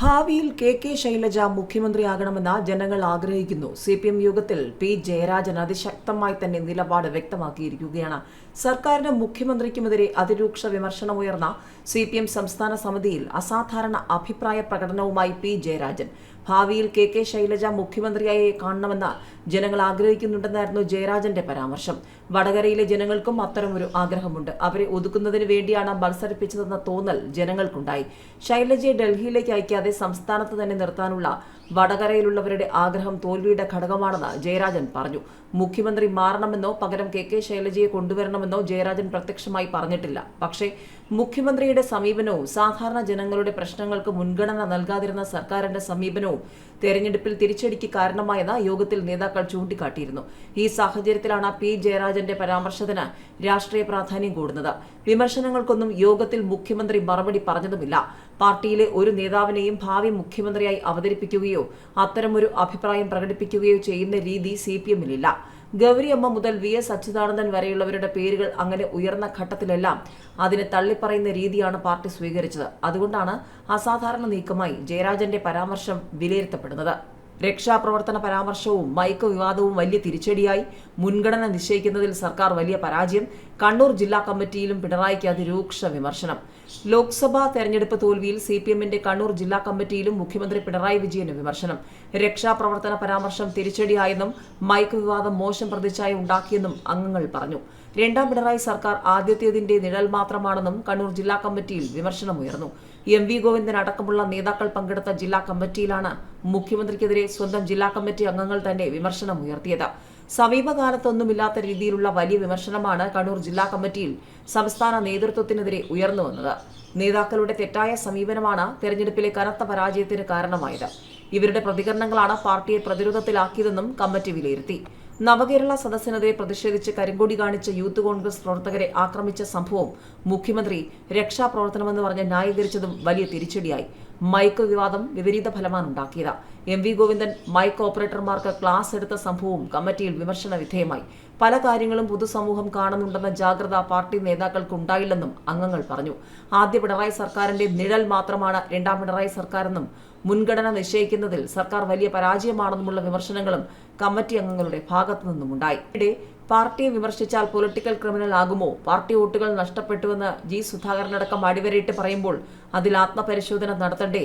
ഭാവിയിൽ K K Shailaja മുഖ്യമന്ത്രിയാകണമെന്ന് ജനങ്ങൾ ആഗ്രഹിക്കുന്നു. സി പി എം യോഗത്തിൽ പി ജയരാജൻ അതിശക്തമായി തന്നെ നിലപാട് വ്യക്തമാക്കിയിരിക്കുകയാണ്. സർക്കാരിന് മുഖ്യമന്ത്രിക്കുമെതിരെ അതിരൂക്ഷ വിമർശനമുയർന്ന സി പി എം സംസ്ഥാന സമിതിയിൽ അസാധാരണ അഭിപ്രായ പ്രകടനവുമായി പി ജയരാജൻ. ഭാവിയിൽ കെ കെ ശൈലജ മുഖ്യമന്ത്രിയായി കാണണമെന്ന് ജനങ്ങൾ ആഗ്രഹിക്കുന്നുണ്ടെന്നായിരുന്നു ജയരാജന്റെ പരാമർശം. വടകരയിലെ ജനങ്ങൾക്കും അത്തരമൊരു ആഗ്രഹമുണ്ട്. അവരെ ഒതുക്കുന്നതിന് വേണ്ടിയാണ് മത്സരിപ്പിച്ചതെന്ന തോന്നൽ ജനങ്ങൾക്കുണ്ടായി. ശൈലജയെ ഡൽഹിയിലേക്ക് അയക്കാതെ സംസ്ഥാനത്ത് തന്നെ നിർത്താനുള്ള വടകരയിലുള്ളവരുടെ ആഗ്രഹം തോൽവിയുടെ ഘടകമാണെന്ന് ജയരാജൻ പറഞ്ഞു. മുഖ്യമന്ത്രി മാറണമെന്നോ പകരം കെ കെ ശൈലജയെ കൊണ്ടുവരണമെന്നോ ജയരാജൻ പ്രത്യക്ഷമായി പറഞ്ഞിട്ടില്ല. പക്ഷേ മുഖ്യമന്ത്രിയുടെ സമീപനവും സാധാരണ ജനങ്ങളുടെ പ്രശ്നങ്ങൾക്ക് മുൻഗണന നൽകാതിരുന്ന സർക്കാരിന്റെ സമീപനവും തെരഞ്ഞെടുപ്പിൽ തിരിച്ചടിക്ക് കാരണമായെന്ന് യോഗത്തിൽ നേതാക്കൾ ചൂണ്ടിക്കാട്ടിയിരുന്നു. ഈ സാഹചര്യത്തിലാണ് പി ജയരാജന്റെ പരാമർശത്തിന് രാഷ്ട്രീയ പ്രാധാന്യം കൂടുന്നത്. വിമർശനങ്ങൾക്കൊന്നും യോഗത്തിൽ മുഖ്യമന്ത്രി മറുപടി പറഞ്ഞതുമില്ല. പാർട്ടിയിലെ ഒരു നേതാവിനെയും ഭാവി മുഖ്യമന്ത്രിയായി അവതരിപ്പിക്കുകയോ അത്തരമൊരു അഭിപ്രായം പ്രകടിപ്പിക്കുകയോ ചെയ്യുന്ന രീതി സി പി എമ്മിലില്ല. ഗൗരിയമ്മ മുതൽ വി എസ് അച്യുതാനന്ദൻ വരെയുള്ളവരുടെ പേരുകൾ അങ്ങനെ ഉയർന്ന ഘട്ടത്തിലെല്ലാം അതിനെ തള്ളിപ്പറയുന്ന രീതിയാണ് പാർട്ടി സ്വീകരിച്ചത്. അതുകൊണ്ടാണ് അസാധാരണ നീക്കമായി ജയരാജന്റെ പരാമർശം വിലയിരുത്തപ്പെടുന്നത്. രക്ഷാപ്രവർത്തന പരാമർശവും മയക്കു വിവാദവും വലിയ തിരിച്ചടിയായി മുൻഗണന നിശ്ചയിക്കുന്നതിൽ സർക്കാർ വലിയ പരാജയം. കണ്ണൂർ ജില്ലാ കമ്മിറ്റിയിലും പിണറായിക്ക് അതിരൂക്ഷ വിമർശനം. ലോക്സഭാ തെരഞ്ഞെടുപ്പ് തോൽവിയിൽ സി പി എമ്മിന്റെ കണ്ണൂർ ജില്ലാ കമ്മിറ്റിയിലും മുഖ്യമന്ത്രി പിണറായി വിജയന് വിമർശനം. രക്ഷാപ്രവർത്തന പരാമർശം തിരിച്ചടിയായെന്നും മൈക്ക് വിവാദം മോശം പ്രതിച്ഛായ ഉണ്ടാക്കിയെന്നും അംഗങ്ങൾ പറഞ്ഞു. രണ്ടാം പിണറായി സർക്കാർ ആദ്യത്തേതിന്റെ നിഴൽ മാത്രമാണെന്നും കണ്ണൂർ ജില്ലാ കമ്മിറ്റിയിൽ വിമർശനമുയർന്നു എം വി ഗോവിന്ദൻ അടക്കമുള്ള നേതാക്കൾ പങ്കെടുത്ത ജില്ലാ കമ്മിറ്റിയിലാണ് മുഖ്യമന്ത്രിക്കെതിരെ സ്വന്തം ജില്ലാ കമ്മിറ്റി അംഗങ്ങൾ തന്നെ വിമർശനമുയർത്തിയത് സമീപകാലത്തൊന്നുമില്ലാത്ത രീതിയിലുള്ള വലിയ വിമർശനമാണ് കണ്ണൂർ ജില്ലാ കമ്മിറ്റിയിൽ സംസ്ഥാന നേതൃത്വത്തിനെതിരെ ഉയർന്നു വന്നത്. നേതാക്കളുടെ തെറ്റായ സമീപനമാണ് തെരഞ്ഞെടുപ്പിലെ കനത്ത പരാജയത്തിന് കാരണമായത്. ഇവരുടെ പ്രതികരണങ്ങളാണ് പാർട്ടിയെ പ്രതിരോധത്തിലാക്കിയതെന്നും കമ്മിറ്റി വിലയിരുത്തി. നവകേരള സദസ്സിനെതിരെ പ്രതിഷേധിച്ച് കരിങ്കൊടി കാണിച്ച യൂത്ത് കോൺഗ്രസ് പ്രവർത്തകരെ ആക്രമിച്ച സംഭവം മുഖ്യമന്ത്രി രക്ഷാപ്രവർത്തനമെന്ന് പറഞ്ഞ് ന്യായീകരിച്ചതും വലിയ തിരിച്ചടിയായി. മൈക്ക് വിവാദം വിപരീത ഫലമാണ് ഉണ്ടാക്കിയത്. എം വി ഗോവിന്ദൻ മൈക്ക് ഓപ്പറേറ്റർമാർക്ക് ക്ലാസ് എടുത്ത സംഭവവും കമ്മിറ്റിയിൽ വിമർശന വിധേയമായി. പല കാര്യങ്ങളും പൊതുസമൂഹം കാണുന്നുണ്ടെന്ന ജാഗ്രത പാർട്ടി നേതാക്കൾക്ക് ഉണ്ടായില്ലെന്നും അംഗങ്ങൾ പറഞ്ഞു. ആദ്യ പിണറായി സർക്കാരിന്റെ നിഴൽ മാത്രമാണ് രണ്ടാം പിണറായി സർക്കാരെന്നും മുൻഗണന നിശ്ചയിക്കുന്നതിൽ സർക്കാർ വലിയ പരാജയമാണെന്നുമുള്ള വിമർശനങ്ങളും കമ്മിറ്റി അംഗങ്ങളുടെ ഭാഗത്തു നിന്നുമുണ്ടായി. പാർട്ടിയെ വിമർശിച്ചാൽ പൊളിറ്റിക്കൽ ക്രിമിനൽ ആകുമോ? പാർട്ടി വോട്ടുകൾ നഷ്ടപ്പെട്ടുവെന്ന് ജി സുധാകരനടക്കം അടിവരയിട്ട് പറയുമ്പോൾ അതിൽ ആത്മപരിശോധന നടത്തണ്ടേ?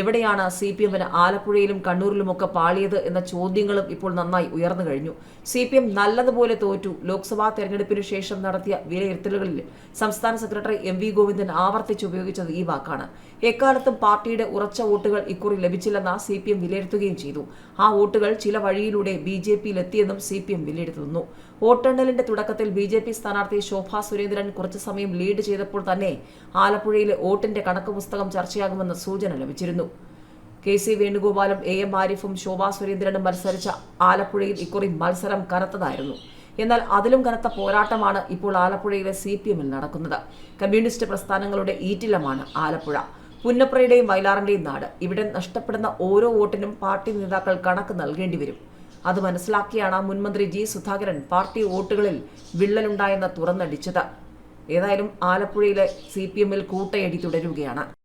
എവിടെയാണ് സി പി എമ്മിന് ആലപ്പുഴയിലും കണ്ണൂരിലുമൊക്കെ പാളിയത് എന്ന ചോദ്യങ്ങളും ഇപ്പോൾ നന്നായി ഉയർന്നു കഴിഞ്ഞു. സി പി എം നല്ലതുപോലെ തോറ്റു. ലോക്സഭാ തെരഞ്ഞെടുപ്പിനു ശേഷം നടത്തിയ വിലയിരുത്തലുകളിൽ സംസ്ഥാന സെക്രട്ടറി എം വി ഗോവിന്ദൻ ആവർത്തിച്ചുപയോഗിച്ചത് ഈ വാക്കാണ്. എക്കാലത്തും പാർട്ടിയുടെ ഉറച്ച വോട്ടുകൾ ഇക്കുറി ലഭിച്ചില്ലെന്ന് സി പി എം വിലയിരുത്തുകയും ചെയ്തു. ആ വോട്ടുകൾ ചില വഴിയിലൂടെ ബി ജെ പിയിലെത്തിയെന്നും സി പി എം വിലയിരുത്തുന്നു. വോട്ടെണ്ണലിന്റെ തുടക്കത്തിൽ ബി ജെ പി സ്ഥാനാർത്ഥി ശോഭാ സുരേന്ദ്രൻ കുറച്ചു സമയം ലീഡ് ചെയ്തപ്പോൾ തന്നെ ആലപ്പുഴയിലെ വോട്ടിന്റെ കണക്ക് പുസ്തകം ചർച്ചയാകുമെന്ന് സൂചന ലഭിച്ചിരുന്നു. കെ സി വേണുഗോപാലും എ എം ആരിഫും ശോഭാ സുരേന്ദ്രനും മത്സരിച്ച ആലപ്പുഴയിൽ ഇക്കുറി മത്സരം കനത്തതായിരുന്നു. എന്നാൽ അതിലും കനത്ത പോരാട്ടമാണ് ഇപ്പോൾ ആലപ്പുഴയിലെ സി പി എമ്മിൽ നടക്കുന്നത്. കമ്മ്യൂണിസ്റ്റ് പ്രസ്ഥാനങ്ങളുടെ ഈറ്റിലമാണ് ആലപ്പുഴ. പുന്നപ്രയുടെയും വയലാറിന്റെയും നാട്. ഇവിടെ നഷ്ടപ്പെടുന്ന ഓരോ വോട്ടിനും പാർട്ടി നേതാക്കൾ കണക്ക് നൽകേണ്ടി വരും. അത് മനസ്സിലാക്കിയാണ് മുൻമന്ത്രി ജി സുധാകരൻ പാർട്ടി വോട്ടുകളിൽ വിള്ളലുണ്ടായെന്ന് തുറന്നടിച്ചത്. ഏതായാലും ആലപ്പുഴയിലെ സി പി എമ്മിൽ കൂട്ടയടി തുടരുകയാണ്.